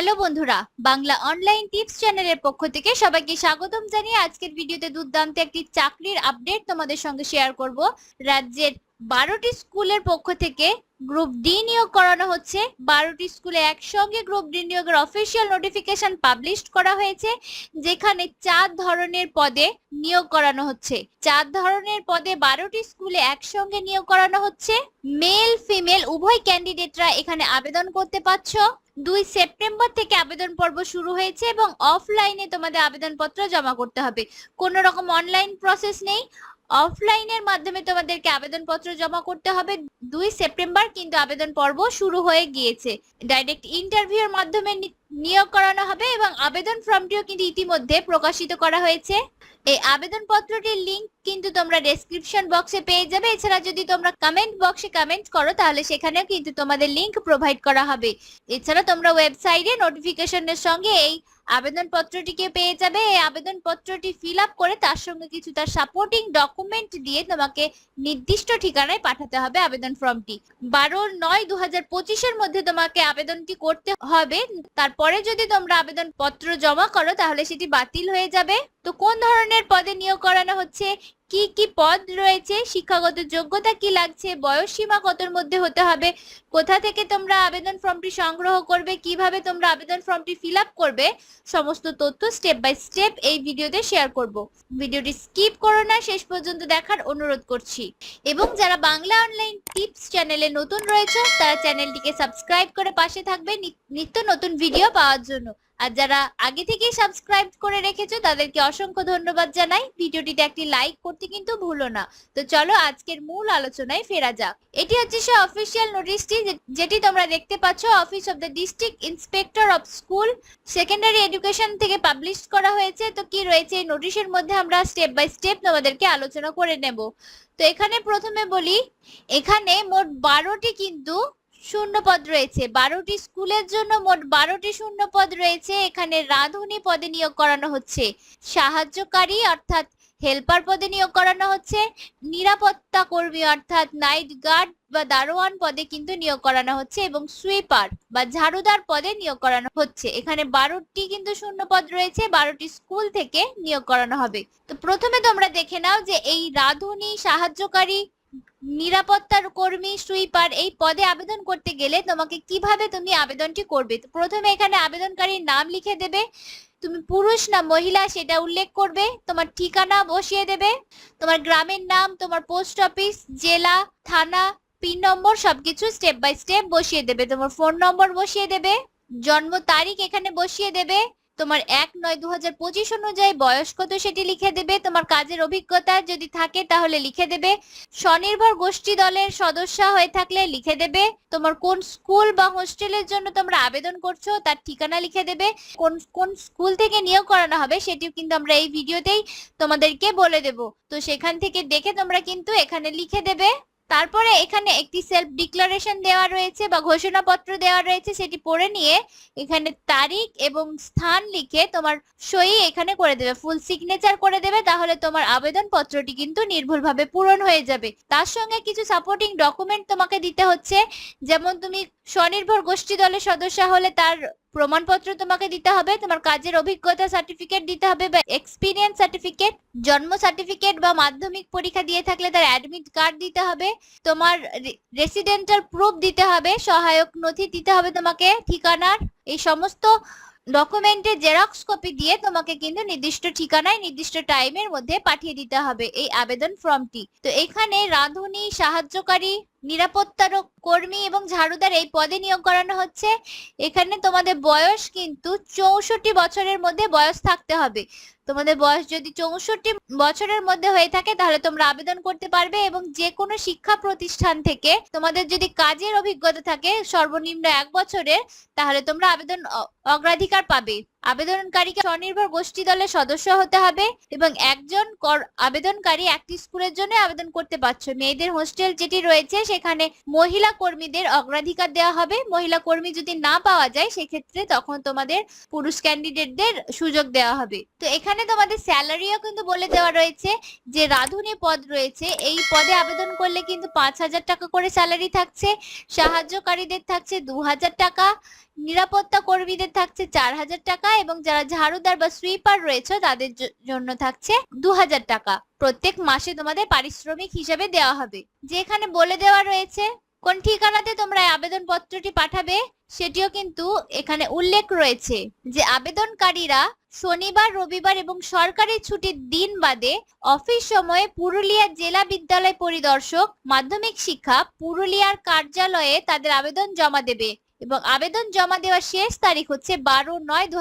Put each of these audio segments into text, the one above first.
Hello বন্ধুরা, Bangla online tips চ্যানেলের পক্ষ থেকে সবাইকে স্বাগতম জানিয়ে আজকের ভিডিওতে দুর্দান্ত একটি চাকরির আপডেট তোমাদের সঙ্গে শেয়ার করব। রাজ্যের বারোটি স্কুলের পক্ষ থেকে গ্রুপ ডি নিয়োগ করানো হচ্ছে। বারোটি স্কুলে একসঙ্গে গ্রুপ ডি নিয়োগের অফিসিয়াল নোটিফিকেশন পাবলিশ করা হয়েছে, যেখানে চার ধরনের পদে নিয়োগ করানো হচ্ছে। চার ধরনের পদে বারোটি স্কুলে একসঙ্গে নিয়োগ করানো হচ্ছে। মেল, ফিমেল, উভয় ক্যান্ডিডেটরা এখানে আবেদন করতে পারছ। দুই সেপ্টেম্বর থেকে আবেদন পর্ব শুরু হয়েছে এবং অফলাইনে তোমাদের আবেদনপত্র জমা করতে হবে। কোনো রকম অনলাইন প্রসেস নেই। অফলাইনের মাধ্যমে তোমাদেরকে আবেদনপত্র জমা করতে হবে। দুই সেপ্টেম্বর কিন্তু আবেদন পর্ব শুরু হয়ে গিয়েছে। ডাইরেক্ট ইন্টারভিউর মাধ্যমে নিয়োগ করানো হবে এবং আবেদন ফর্মটিও কিন্তু ইতিমধ্যে প্রকাশিত করা হয়েছে। এই আবেদনপত্রটির লিংক কিন্তু তোমরা ডেসক্রিপশন বক্সে পেয়ে যাবে। এছাড়া যদি তোমরা কমেন্ট বক্সে কমেন্ট করো, তাহলে সেখানেও কিন্তু তোমাদের লিংক প্রোভাইড করা হবে। এছাড়া তোমরা ওয়েবসাইটে নোটিফিকেশনের সঙ্গে এই আবেদনপত্রটিকে পেয়ে যাবে। এই আবেদনপত্রটি ফিল আপ করে তার সঙ্গে কিছু তার সাপোর্টিং ডকুমেন্ট দিয়ে তোমাকে নির্দিষ্ট ঠিকানায় পাঠাতে হবে আবেদন ফর্মটি। বারো নয় দু হাজার পঁচিশের মধ্যে তোমাকে আবেদনটি করতে হবে। তারপরে যদি তোমরা আবেদনপত্র জমা করো তাহলে সেটি বাতিল হয়ে যাবে। তো কোন ধরনের পদে নিয়োগ করানো হচ্ছে? কি কি পদ রয়েছে? শিক্ষাগত যোগ্যতা কি লাগছে? বয়স সীমা কতর মধ্যে হতে হবে? কোথা থেকে তোমরা আবেদন ফর্মটি সংগ্রহ করবে? কীভাবে তোমরা আবেদন ফর্মটি ফিল করবে? সমস্ত তথ্য স্টেপ বাই স্টেপ এই ভিডিওতে শেয়ার করব। ভিডিওটি স্কিপ করো না, শেষ পর্যন্ত দেখার অনুরোধ করছি। এবং যারা বাংলা অনলাইন টিপস চ্যানেলে নতুন রয়েছে, তারা চ্যানেলটিকে সাবস্ক্রাইব করে পাশে থাকবে নিত্য নতুন ভিডিও পাওয়ার জন্য। আর যারা আগে থেকেই সাবস্ক্রাইব করে রেখেছো, তাদেরকে অসংখ্য ধন্যবাদ জানাই। ভিডিওটিতে একটি লাইক করতে কিন্তু ভুলো না। তো চলো আজকের মূল আলোচনায় ফেরা যাক। এটি হচ্ছে সে অফিসিয়াল নোটিশটি যেটি তোমরা দেখতে পাচ্ছ office of the district inspector of school secondary education থেকে পাবলিশ করা হয়েছে। তো কি রয়েছে এই নোটিশের মধ্যে আমরা স্টেপ বাই স্টেপ তোমাদেরকে আলোচনা করে নেব। তো এখানে প্রথমে বলি, এখানে মোট বারোটি কিন্তু শূন্য পদ রয়েছে। বারোটি স্কুলের জন্য মোট বারোটি শূন্য পদ রয়েছে। এখানে রাঁধুনি পদে নিয়োগ করানো হচ্ছে। সাহায্যকারী অর্থাৎ হেল্পার পদে নিয়োগ করানো হচ্ছে। নিরাপত্তা কর্মী অর্থাৎ নাইট গার্ড বা দারোয়ান পদে কিন্তু নিয়োগ করানো হচ্ছে এবং সুইপার বা ঝাড়ুদার পদে নিয়োগ করানো হচ্ছে। এখানে বারোটি কিন্তু শূন্য পদ রয়েছে, বারোটি স্কুল থেকে নিয়োগ করানো হবে। তো প্রথমে তোমরা দেখে নাও যে এই রাঁধুনি সাহায্যকারী নিরাপত্তার কর্মী সুইপার, এই পদে আবেদন করতে গেলে তোমাকে কীভাবে তুমি আবেদনটি করবে? প্রথমে এখানে আবেদনকারীর নাম লিখে দেবে, তুমি পুরুষ না মহিলা সেটা উল্লেখ করবে, তোমার ঠিকানা বসিয়ে দেবে, তোমার গ্রামের নাম, তোমার পোস্ট অফিস, জেলা, থানা, পিন নম্বর সবকিছু স্টেপ বাই স্টেপ বসিয়ে দেবে, তোমার ফোন নম্বর বসিয়ে দেবে, জন্ম তারিখ এখানে বসিয়ে দেবে তোমার এক নয় দু হাজার পঁচিশ অনুযায়ী বয়স কত সেটি লিখে দেবে? তোমার কাজের অভিজ্ঞতা যদি থাকে তাহলে লিখে দেবে। স্বনির্ভর গোষ্ঠী দলের সদস্য হয়ে থাকলে লিখে দেবে। তোমার কোন স্কুল বা হোস্টেলের জন্য তোমরা আবেদন করছ তার ঠিকানা লিখে দেবে। কোন কোন স্কুল থেকে নিয়োগ করানো হবে সেটিও কিন্তু আমরা এই ভিডিওতেই তোমাদেরকে বলে দেব। তো সেখান থেকে দেখে তোমরা কিন্তু এখানে লিখে দেবে। তারপরে এখানে একটি সেলফ ডিক্লারেশন দেওয়া রয়েছে বা ঘোষণাপত্র দেওয়া রয়েছে, সেটি পড়ে নিয়ে এখানে তারিখ এবং স্থান লিখে তোমার সই এখানে করে দেবে ফুল সিগনেচার করে দেবে, তাহলে তোমার আবেদন পত্রটি কিন্তু নির্ভুলভাবে পূরণ হয়ে যাবে। তার সঙ্গে কিছু সাপোর্টিং ডকুমেন্ট তোমাকে দিতে হচ্ছে, যেমন তুমি স্বনির্ভর গোষ্ঠী দলের সদস্য হলে তার প্রমাণপত্র তোমাকে দিতে হবে, তোমার কাজের অভিজ্ঞতা সার্টিফিকেট দিতে হবে বা এক্সপিরিয়েন্স সার্টিফিকেট জন্ম সার্টিফিকেট বা মাধ্যমিক পরীক্ষা দিয়ে থাকলে তার অ্যাডমিট কার্ড দিতে হবে, তোমার রেসিডেন্টাল প্রুফ দিতে হবে, সহায়ক নথি দিতে হবে তোমাকে, ঠিকানার, এই সমস্ত ডকুমেন্টের জেরক্স কপি দিয়ে তোমাকে কিন্তু নির্দিষ্ট ঠিকানায়, নির্দিষ্ট টাইমের মধ্যে পাঠিয়ে দিতে হবে এই আবেদন ফর্মটি তো এখানে রাঁধুনি, সাহায্যকারী নিরাপত্তার কর্মী এবং ঝাড়ুদার এই পদে নিয়োগ করানো হচ্ছে। এখানে তোমাদের বয়স কিন্তু চৌষট্টি বছরের মধ্যে বয়স থাকতে হবে। তোমাদের বয়স যদি চৌষট্টি বছরের মধ্যে হয়ে থাকে, তাহলে তোমরা আবেদন করতে পারবে এবং যে কোনো শিক্ষা প্রতিষ্ঠান থেকে তোমাদের যদি কাজের অভিজ্ঞতা থাকে সর্বনিম্ন এক বছরের, তাহলে তোমরা আবেদন অগ্রাধিকার পাবে। আবেদনকারীকে স্বনির্ভর গোষ্ঠী দলের সদস্য হতে হবে এবং একজন কর- আবেদনকারী একটি স্কুলের জন্য আবেদন করতে পারছ। মেয়েদের হোস্টেল যেটি রয়েছে, সেখানে মহিলা কর্মীদের অগ্রাধিকার দেওয়া হবে। মহিলা কর্মী যদি না পাওয়া যায়, সেক্ষেত্রে তখন তোমাদের পুরুষ ক্যান্ডিডেটদের সুযোগ দেওয়া হবে। তো এখানে তোমাদের স্যালারিও কিন্তু বলে দেওয়া রয়েছে যে রাঁধুনি পদ রয়েছে। এই পদে আবেদন করলে কিন্তু পাঁচ হাজার টাকা করে স্যালারি থাকছে, সাহায্যকারীদের থাকছে দু হাজার টাকা, নিরাপত্তা কর্মীদের থাকছে চার হাজার টাকা এবং যারা ঝাড়ুদার বা সুইপার রয়েছে তাদের জন্য থাকছে দু হাজার টাকা। প্রত্যেক মাসে তোমাদের পারিশ্রমিক হিসাবে দেওয়া হবে। যেখানে বলে দেওয়া রয়েছে, কোন ঠিকানাতে তোমরা আবেদন পত্রটি পাঠাবে, সেটিও কিন্তু এখানে উল্লেখ রয়েছে যে আবেদনকারীরা শনিবার, রবিবার এবং সরকারি ছুটির দিন বাদে অফিস সময়ে পুরুলিয়া জেলা বিদ্যালয় পরিদর্শক মাধ্যমিক শিক্ষা পুরুলিয়ার কার্যালয়ে তাদের আবেদন জমা দেবে। এবং আবেদন জমা দেওয়ার শেষ তারিখ হচ্ছে বারো নয় দু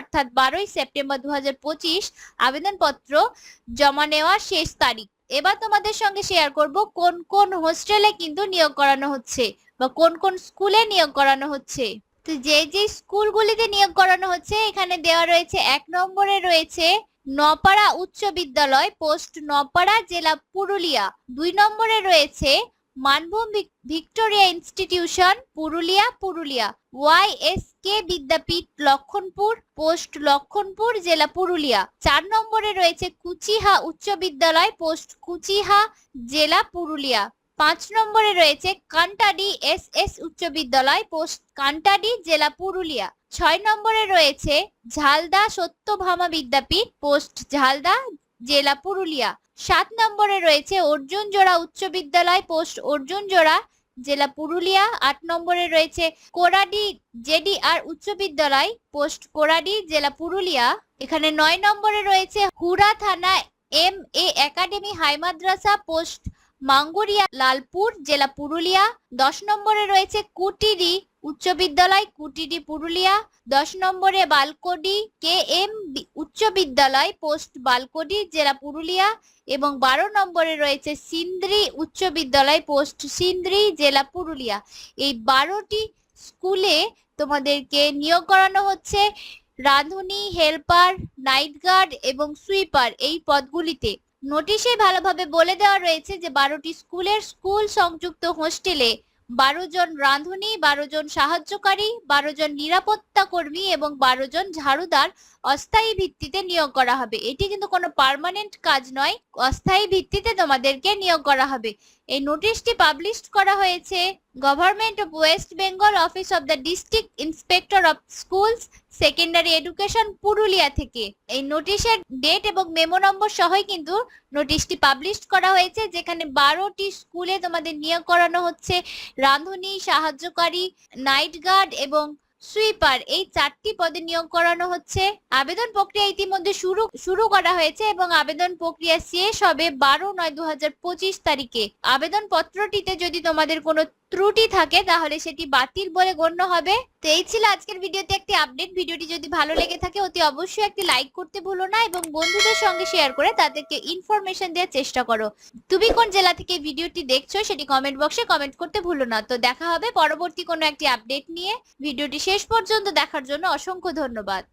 অর্থাৎ বারোই সেপ্টেম্বর দু হাজার পঁচিশ। আবেদনপত্র জমা নেওয়ার শেষ তারিখ। এবার তোমাদের সঙ্গে শেয়ার করব কোন কোন হোস্টেলে কিন্তু নিয়োগ করানো হচ্ছে বা কোন কোন স্কুলে নিয়োগ করানো হচ্ছে। তো যে যে স্কুলগুলিতে নিয়োগ করানো হচ্ছে, এখানে দেওয়া রয়েছে এক নম্বরে রয়েছে নপাড়া উচ্চ বিদ্যালয়, পোস্ট নপাড়া, জেলা পুরুলিয়া। দুই নম্বরে রয়েছে Manbhum Vic- Victoria institution, Purulia Purulia. Y S K Vidyapith, Lakshanpur, post Lakshmanpur, জেলা পুরুলিয়া। চার নম্বরে রয়েছে কুচিহা উচ্চ বিদ্যালয়, পোস্ট কুচিহা, জেলা পুরুলিয়া। পাঁচ নম্বরে রয়েছে কান্টাডি এস এস উচ্চ বিদ্যালয়, পোস্ট কান্টাডি, জেলা পুরুলিয়া। ছয় নম্বরে রয়েছে ঝালদা সত্যভামা বিদ্যাপীঠ, পোস্ট ঝালদা জেলা পুরুলিয়া। সাত নম্বরে রয়েছে অর্জুন জোড়া উচ্চ বিদ্যালয়, পোস্ট অর্জুন জোড়া জেলা পুরুলিয়া। আট নম্বরে রয়েছে কোরাডি জেডি আর উচ্চ বিদ্যালয়, পোস্ট কোরাডি, জেলা পুরুলিয়া। এখানে নয় নম্বরে রয়েছে হুরা থানা, এম এ একাডেমি হাই মাদ্রাসা, পোস্ট মাঙ্গুরিয়া, লালপুর, জেলা পুরুলিয়া। দশ নম্বরে রয়েছে কুটিডি উচ্চ বিদ্যালয় কুটিডি পুরুলিয়া, দশ নম্বরে বালকোডি কে এম উচ্চ বিদ্যালয়, পোস্ট বালকোডি, জেলা পুরুলিয়া এবং বারো নম্বরে রয়েছে সিন্দ্রি উচ্চ বিদ্যালয়, পোস্ট সিন্দ্রি, জেলা পুরুলিয়া। এই বারোটি স্কুলে তোমাদেরকে নিয়োগ করানো হচ্ছে রাঁধুনি, হেল্পার, নাইট গার্ড এবং সুইপার এই পদগুলিতে। নোটিশে ভালোভাবে বলে দেওয়া রয়েছে যে বারোটি স্কুলের স্কুল সংযুক্ত হোস্টেলে বারো জন রাঁধুনি, বারো জন সাহায্যকারী, বারো জন নিরাপত্তা কর্মী এবং বারো জন ঝাড়ুদার অস্থায়ী ভিত্তিতে নিয়োগ করা হবে। এটি কিন্তু কোনো পার্মানেন্ট কাজ নয়। অস্থায়ী ভিত্তিতে তোমাদেরকে নিয়োগ করা হবে। এই নোটিশটি পাবলিশ করা হয়েছে government of West Bengal office of the district inspector of schools secondary education Purulia থেকে। এই নোটিশের ডেট এবং মেমো নম্বর সহই কিন্তু নোটিশটি পাবলিশ করা হয়েছে, যেখানে বারোটি স্কুলে তোমাদের নিয়োগ করানো হচ্ছে। রাঁধুনি, সাহায্যকারী নাইট গার্ড এবং সুইপার, এই চারটি পদে নিয়োগ করানো হচ্ছে। আবেদন প্রক্রিয়া ইতিমধ্যে শুরু শুরু করা হয়েছে এবং আবেদন প্রক্রিয়া শেষ হবে বারো নয় দু তারিখে। আবেদন পত্রটিতে যদি তোমাদের কোনো ত্রুটি থাকে, তাহলে সেটি বাতিল বলে গণ্য হবে। তো এই ছিল আজকের ভিডিওতে একটি আপডেট ভিডিওটি যদি ভালো লেগে থাকে, অতি অবশ্যই একটি লাইক করতে ভুলো না এবং বন্ধুদের সঙ্গে শেয়ার করে তাদেরকে ইনফরমেশন দেওয়ার চেষ্টা করো। তুমি কোন জেলা থেকে ভিডিওটি দেখছ, সেটি কমেন্ট বক্সে কমেন্ট করতে ভুলো না। তো দেখা হবে পরবর্তী কোনো একটি আপডেট নিয়ে। ভিডিওটি শেষ পর্যন্ত দেখার জন্য অসংখ্য ধন্যবাদ।